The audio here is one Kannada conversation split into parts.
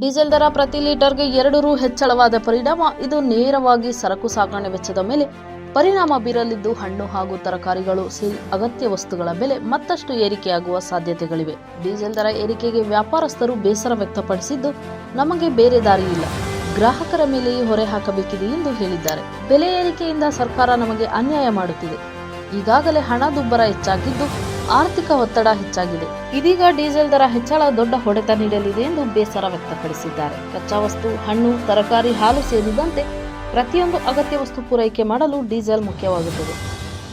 ಡೀಸೆಲ್ ದರ ಪ್ರತಿ ಲೀಟರ್ಗೆ ಎರಡು ರು ಹೆಚ್ಚಳವಾದ ಪರಿಣಾಮ. ಇದು ನೇರವಾಗಿ ಸರಕು ಸಾಗಣೆ ವೆಚ್ಚದ ಮೇಲೆ ಪರಿಣಾಮ ಬೀರಲಿದ್ದು, ಹಣ್ಣು ಹಾಗೂ ತರಕಾರಿಗಳು ಸೇರಿ ಅಗತ್ಯ ವಸ್ತುಗಳ ಬೆಲೆ ಮತ್ತಷ್ಟು ಏರಿಕೆಯಾಗುವ ಸಾಧ್ಯತೆಗಳಿವೆ. ಡೀಸೆಲ್ ದರ ಏರಿಕೆಗೆ ವ್ಯಾಪಾರಸ್ಥರು ಬೇಸರ ವ್ಯಕ್ತಪಡಿಸಿದ್ದು, ನಮಗೆ ಬೇರೆ ದಾರಿ ಇಲ್ಲ. ಗ್ರಾಹಕರ ಮೇಲೆಯೇ ಹೊರೆ ಹಾಕಬೇಕಿದೆ ಎಂದು ಹೇಳಿದ್ದಾರೆ. ಬೆಲೆ ಏರಿಕೆಯಿಂದ ಸರ್ಕಾರ ನಮಗೆ ಅನ್ಯಾಯ ಮಾಡುತ್ತಿದೆ. ಈಗಾಗಲೇ ಹಣದುಬ್ಬರ ಹೆಚ್ಚಾಗಿದ್ದು ಆರ್ಥಿಕ ಒತ್ತಡ ಹೆಚ್ಚಾಗಿದೆ. ಇದೀಗ ಡೀಸೆಲ್ ದರ ಹೆಚ್ಚಳ ದೊಡ್ಡ ಹೊಡೆತ ನೀಡಲಿದೆ ಎಂದು ಬೇಸರ ವ್ಯಕ್ತಪಡಿಸಿದ್ದಾರೆ. ಕಚ್ಚಾ ವಸ್ತು, ಹಣ್ಣು, ತರಕಾರಿ, ಹಾಲು ಸೇರಿದಂತೆ ಪ್ರತಿಯೊಂದು ಅಗತ್ಯ ವಸ್ತು ಪೂರೈಕೆ ಮಾಡಲು ಡೀಸೆಲ್ ಮುಖ್ಯವಾಗುತ್ತದೆ.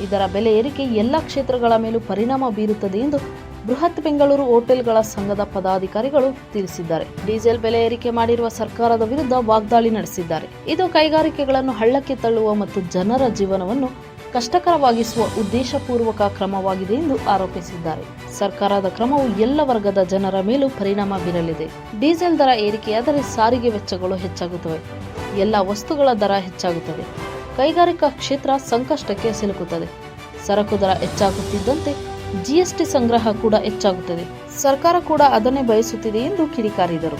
ಇದರ ಬೆಲೆ ಏರಿಕೆ ಎಲ್ಲ ಕ್ಷೇತ್ರಗಳ ಮೇಲೂ ಪರಿಣಾಮ ಬೀರುತ್ತದೆ ಎಂದು ಬೃಹತ್ ಬೆಂಗಳೂರು ಹೋಟೆಲ್ಗಳ ಸಂಘದ ಪದಾಧಿಕಾರಿಗಳು ತಿಳಿಸಿದ್ದಾರೆ. ಡೀಸೆಲ್ ಬೆಲೆ ಏರಿಕೆ ಮಾಡಿರುವ ಸರ್ಕಾರದ ವಿರುದ್ಧ ವಾಗ್ದಾಳಿ ನಡೆಸಿದ್ದಾರೆ. ಇದು ಕೈಗಾರಿಕೆಗಳನ್ನು ಹಳ್ಳಕ್ಕೆ ತಳ್ಳುವ ಮತ್ತು ಜನರ ಜೀವನವನ್ನು ಕಷ್ಟಕರವಾಗಿಸುವ ಉದ್ದೇಶಪೂರ್ವಕ ಕ್ರಮವಾಗಿದೆ ಎಂದು ಆರೋಪಿಸಿದ್ದಾರೆ. ಸರ್ಕಾರದ ಕ್ರಮವು ಎಲ್ಲ ವರ್ಗದ ಜನರ ಮೇಲೂ ಪರಿಣಾಮ ಬೀರಲಿದೆ. ಡೀಸೆಲ್ ದರ ಏರಿಕೆಯಾದರೆ ಸಾರಿಗೆ ವೆಚ್ಚಗಳು ಹೆಚ್ಚಾಗುತ್ತವೆ. ಎಲ್ಲ ವಸ್ತುಗಳ ದರ ಹೆಚ್ಚಾಗುತ್ತದೆ. ಕೈಗಾರಿಕಾ ಕ್ಷೇತ್ರ ಸಂಕಷ್ಟಕ್ಕೆ ಸಿಲುಕುತ್ತದೆ. ಸರಕು ದರ ಹೆಚ್ಚಾಗುತ್ತಿದ್ದಂತೆ ಜಿಎಸ್ಟಿ ಸಂಗ್ರಹ ಕೂಡ ಹೆಚ್ಚಾಗುತ್ತದೆ. ಸರ್ಕಾರ ಕೂಡ ಅದನ್ನೇ ಬಯಸುತ್ತಿದೆ ಎಂದು ಕಿಡಿಕಾರಿದರು.